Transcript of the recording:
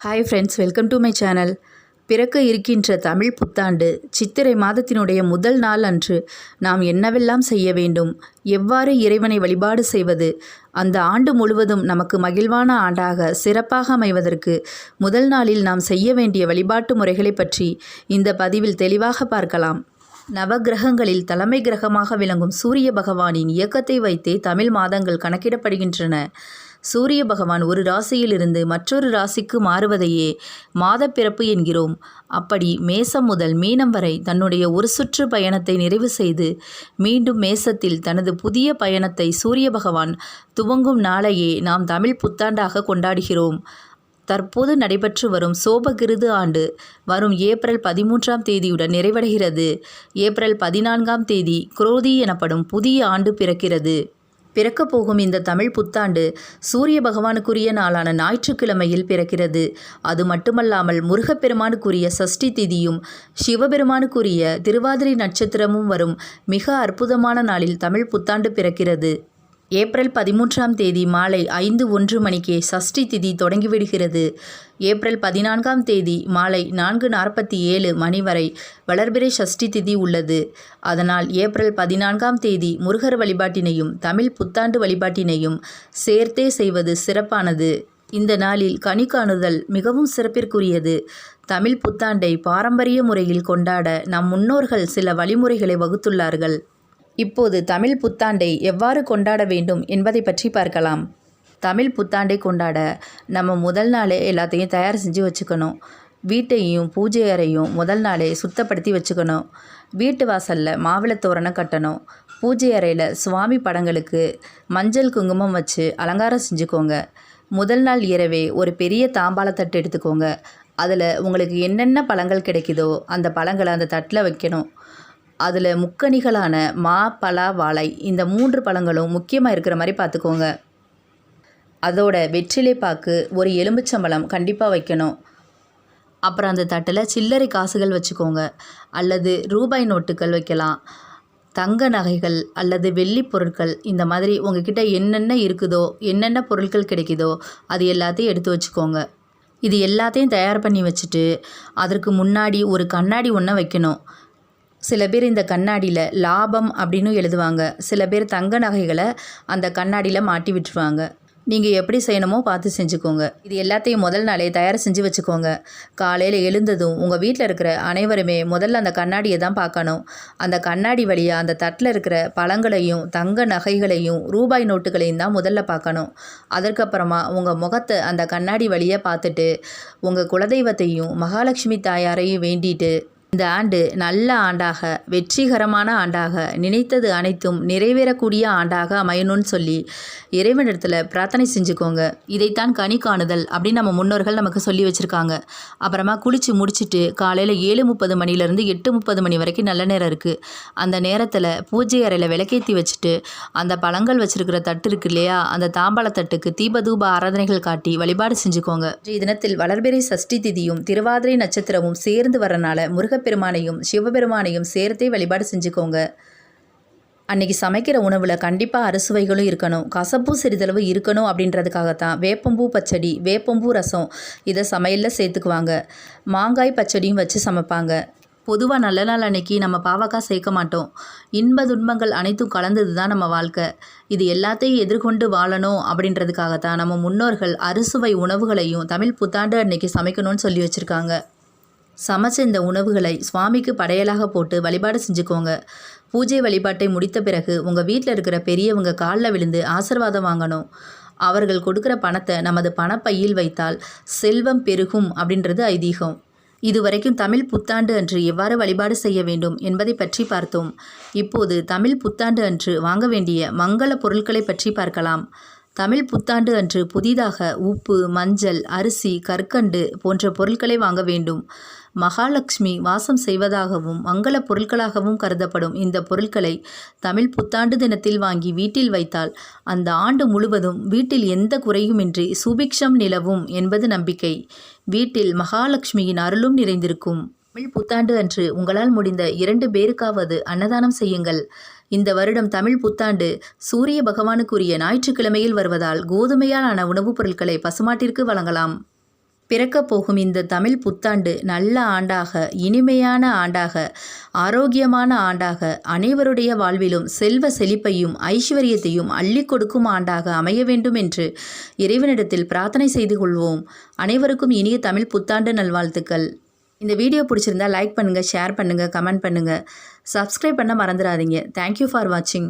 Hi friends welcome to my channel பிறக்க இருக்கின்ற தமிழ் புத்தாண்டு சித்திரை மாதத்தினுடைய முதல் நாள் அன்று நாம் என்னவெல்லாம் செய்ய வேண்டும் எவ்வாறு இறைவனை வழிபாடு செய்வது அந்த ஆண்டு முழுவதும் நமக்கு மகிழ்வான ஆண்டாக சிறப்பாக அமைவதற்கு முதல் நாளில் நாம் செய்ய வேண்டிய வழிபாட்டு முறைகளை பற்றி இந்த பதிவில் தெளிவாக பார்க்கலாம். நவக்கிரகங்களில் தலைமை கிரகமாக விளங்கும் சூரிய பகவானின் இயக்கத்தை வைத்தே தமிழ் மாதங்கள் கணக்கிடப்படுகின்றன. சூரிய பகவான் ஒரு ராசியிலிருந்து மற்றொரு ராசிக்கு மாறுவதையே மாதப்பிறப்பு என்கிறோம். அப்படி மேசம் முதல் மீனம் வரை தன்னுடைய ஒரு சுற்று பயணத்தை நிறைவு செய்து மீண்டும் மேசத்தில் தனது புதிய பயணத்தை சூரிய பகவான் துவங்கும் நாளையே நாம் தமிழ் புத்தாண்டாக கொண்டாடுகிறோம். தற்போது நடைபெற்று வரும் சோபகிருது ஆண்டு வரும் ஏப்ரல் பதிமூன்றாம் தேதியுடன் நிறைவடைகிறது. ஏப்ரல் பதினான்காம் தேதி குரோதி எனப்படும் புதிய ஆண்டு பிறக்கிறது. பிறக்கப் போகும் இந்த தமிழ் புத்தாண்டு சூரிய பகவானுக்குரிய நாளான ஞாயிற்றுக்கிழமையில் பிறக்கிறது. அது மட்டுமல்லாமல் முருகப்பெருமானுக்குரிய சஷ்டி திதியும் சிவபெருமானுக்குரிய திருவாதிரை நட்சத்திரமும் வரும். மிக அற்புதமான நாளில் தமிழ் புத்தாண்டு பிறக்கிறது. ஏப்ரல் பதிமூன்றாம் தேதி மாலை ஐந்து ஒன்று மணிக்கே சஷ்டி திதி தொடங்கிவிடுகிறது. ஏப்ரல் பதினான்காம் தேதி மாலை நான்கு நாற்பத்தி ஏழு மணி வரை வளர்பிறை சஷ்டி திதி உள்ளது. அதனால் ஏப்ரல் பதினான்காம் தேதி முருகர் வழிபாட்டினையும் தமிழ் புத்தாண்டு வழிபாட்டினையும் சேர்த்தே செய்வது சிறப்பானது. இந்த நாளில் கனி காணுதல் மிகவும் சிறப்பிற்குரியது. தமிழ் புத்தாண்டை பாரம்பரிய முறையில் கொண்டாட நம் முன்னோர்கள் சில வழிமுறைகளை வகுத்துள்ளார்கள். இப்போது தமிழ் புத்தாண்டை எவ்வாறு கொண்டாட வேண்டும் என்பதை பற்றி பார்க்கலாம். தமிழ் புத்தாண்டை கொண்டாட நம்ம முதல் நாளே எல்லாத்தையும் தயார் செஞ்சு வச்சுக்கணும். வீட்டையும் பூஜை அறையும் முதல் நாளே சுத்தப்படுத்தி வச்சுக்கணும். வீட்டு வாசலில் மாவிளை தோரணம் கட்டணும். பூஜை அறையில் சுவாமி படங்களுக்கு மஞ்சள் குங்குமம் வச்சு அலங்காரம் செஞ்சுக்கோங்க. முதல் நாள் இரவே ஒரு பெரிய தாம்பாளத்தட்டு எடுத்துக்கோங்க. அதில் உங்களுக்கு என்னென்ன பழங்கள் கிடைக்குதோ அந்த பழங்களை அந்த தட்டில் வைக்கணும். அதில் முக்கணிகளான மா பலா வாழை இந்த மூன்று பழங்களும் முக்கியமாக இருக்கிற மாதிரி பார்த்துக்கோங்க. அதோட வெற்றிலை பாக்கு ஒரு எலும்புச்சம்பழம் கண்டிப்பாக வைக்கணும். அப்புறம் அந்த தட்டில் சில்லறை காசுகள் வச்சுக்கோங்க. அல்லது ரூபாய் நோட்டுகள் வைக்கலாம். தங்க நகைகள் அல்லது வெள்ளி பொருட்கள் இந்த மாதிரி உங்ககிட்ட என்னென்ன இருக்குதோ என்னென்ன பொருட்கள் கிடைக்குதோ அது எல்லாத்தையும் எடுத்து வச்சுக்கோங்க. இது எல்லாத்தையும் தயார் பண்ணி வச்சுட்டு அதற்கு முன்னாடி ஒரு கண்ணாடி ஒன்றை வைக்கணும். சில பேர் இந்த கண்ணாடியில் லாபம் அப்படின்னு எழுதுவாங்க. சில பேர் தங்க நகைகளை அந்த கண்ணாடியில் மாட்டி விட்டுருவாங்க. நீங்கள் எப்படி செய்யணுமோ பார்த்து செஞ்சுக்கோங்க. இது எல்லாத்தையும் முதல் நாளே தயார் செஞ்சு வச்சுக்கோங்க. காலையில் எழுந்ததும் உங்கள் வீட்டில் இருக்கிற அனைவருமே முதல்ல அந்த கண்ணாடியை தான் பார்க்கணும். அந்த கண்ணாடி வழியாக அந்த தட்டில் இருக்கிற பழங்களையும் தங்க நகைகளையும் ரூபாய் நோட்டுகளையும் தான் முதல்ல பார்க்கணும். அதற்கப்புறமா உங்கள் முகத்தை அந்த கண்ணாடி வழியாக பார்த்துட்டு உங்கள் குலதெய்வத்தையும் மகாலட்சுமி தாயாரையும் வேண்டிட்டு இந்த ஆண்டு நல்ல ஆண்டாக வெற்றிகரமான ஆண்டாக நினைத்தது அனைத்தும் நிறைவேறக்கூடிய ஆண்டாக அமையணும்னு சொல்லி இறைவனிடத்தில் பிரார்த்தனை செஞ்சுக்கோங்க. இதைத்தான் கனி காணுதல் அப்படின்னு நம்ம முன்னோர்கள் நமக்கு சொல்லி வச்சுருக்காங்க. அப்புறமா குளித்து முடிச்சுட்டு காலையில் ஏழு முப்பது மணிலேருந்து எட்டு முப்பது மணி வரைக்கும் நல்ல நேரம் இருக்குது அந்த நேரத்தில் பூஜை அறையில் விளக்கேற்றி வச்சுட்டு அந்த பழங்கள் வச்சுருக்கிற தட்டு இருக்கு இல்லையா? அந்த தாம்பாளத்தட்டுக்கு தீபதூப ஆராதனைகள் காட்டி வழிபாடு செஞ்சுக்கோங்க. இன்றைய தினத்தில் வளர்பிறை சஷ்டி திதியும் திருவாதிரை நட்சத்திரமும் சேர்ந்து வரனால முருக முருகப்பெருமானையும் சிவபெருமானையும் சேர்த்தே வழிபாடு செஞ்சுக்கோங்க. அன்றைக்கி சமைக்கிற உணவில் கண்டிப்பாக அறுசுவைகளும் இருக்கணும். கசப்பூ சிறிதளவு இருக்கணும் அப்படின்றதுக்காகத்தான். வேப்பம்பூ பச்சடி வேப்பம்பூ ரசம் இதை சமையலில் சேர்த்துக்குவாங்க. மாங்காய் பச்சடியும் வச்சு சமைப்பாங்க. பொதுவாக நல்ல நாள் அன்னைக்கு நம்ம பாவக்காய் சேர்க்க மாட்டோம். இன்ப துன்பங்கள் அனைத்தும் கலந்தது தான் நம்ம வாழ்க்கை. இது எல்லாத்தையும் எதிர்கொண்டு வாழணும் அப்படின்றதுக்காகத்தான் நம்ம முன்னோர்கள் அறுசுவை உணவுகளையும் தமிழ் புத்தாண்டு அன்னைக்கு சமைக்கணும்னு சொல்லி வச்சுருக்காங்க. சமைச்ச இந்த உணவுகளை சுவாமிக்கு படையலாக போட்டு வழிபாடு செஞ்சுக்கோங்க. பூஜை வழிபாட்டை முடித்த பிறகு உங்கள் வீட்டில் இருக்கிற பெரியவங்க காலில் விழுந்து ஆசிர்வாதம் வாங்கணும். அவர்கள் கொடுக்குற பணத்தை நமது பணப்பையில் வைத்தால் செல்வம் பெருகும் அப்படின்றது ஐதீகம். இதுவரைக்கும் தமிழ் புத்தாண்டு அன்று எவ்வாறு வழிபாடு செய்ய வேண்டும் என்பதை பற்றி பார்த்தோம். இப்போது தமிழ் புத்தாண்டு அன்று வாங்க வேண்டிய மங்கள பொருட்களை பற்றி பார்க்கலாம். தமிழ் புத்தாண்டு அன்று புதிதாக உப்பு மஞ்சள் அரிசி கற்கண்டு போன்ற பொருட்களை வாங்க வேண்டும். மகாலட்சுமி வாசம் செய்வதாகவும் மங்கள பொருட்களாகவும் கருதப்படும் இந்த பொருட்களை தமிழ் புத்தாண்டு தினத்தில் வாங்கி வீட்டில் வைத்தால் அந்த ஆண்டு முழுவதும் வீட்டில் எந்த குறையுமின்றி சுபிக்ஷம் நிலவும் என்பது நம்பிக்கை. வீட்டில் மகாலட்சுமியின் அருளும் நிறைந்திருக்கும். தமிழ் புத்தாண்டு அன்று உங்களால் முடிந்த இரண்டு பேருக்காவது அன்னதானம் செய்யுங்கள். இந்த வருடம் தமிழ் புத்தாண்டு சூரிய பகவானுக்குரிய ஞாயிற்றுக்கிழமையில் வருவதால் கோதுமையால் ஆன உணவுப் பொருட்களை பசுமாட்டிற்கு வழங்கலாம். பிறக்கப் போகும் இந்த தமிழ் புத்தாண்டு நல்ல ஆண்டாக இனிமையான ஆண்டாக ஆரோக்கியமான ஆண்டாக அனைவருடைய வாழ்விலும் செல்வ செழிப்பையும் ஐஸ்வர்யத்தையும் அள்ளி கொடுக்கும் ஆண்டாக அமைய வேண்டும் என்று இறைவனிடத்தில் பிரார்த்தனை செய்து கொள்வோம். அனைவருக்கும் இனிய தமிழ் புத்தாண்டு நல்வாழ்த்துக்கள். இந்த வீடியோ பிடிச்சிருந்தா லைக் பண்ணுங்கள் ஷேர் பண்ணுங்கள் கமெண்ட் பண்ணுங்கள் சப்ஸ்கிரைப் பண்ண மறந்துடாதீங்க. தேங்க்யூ ஃபார் வாட்சிங்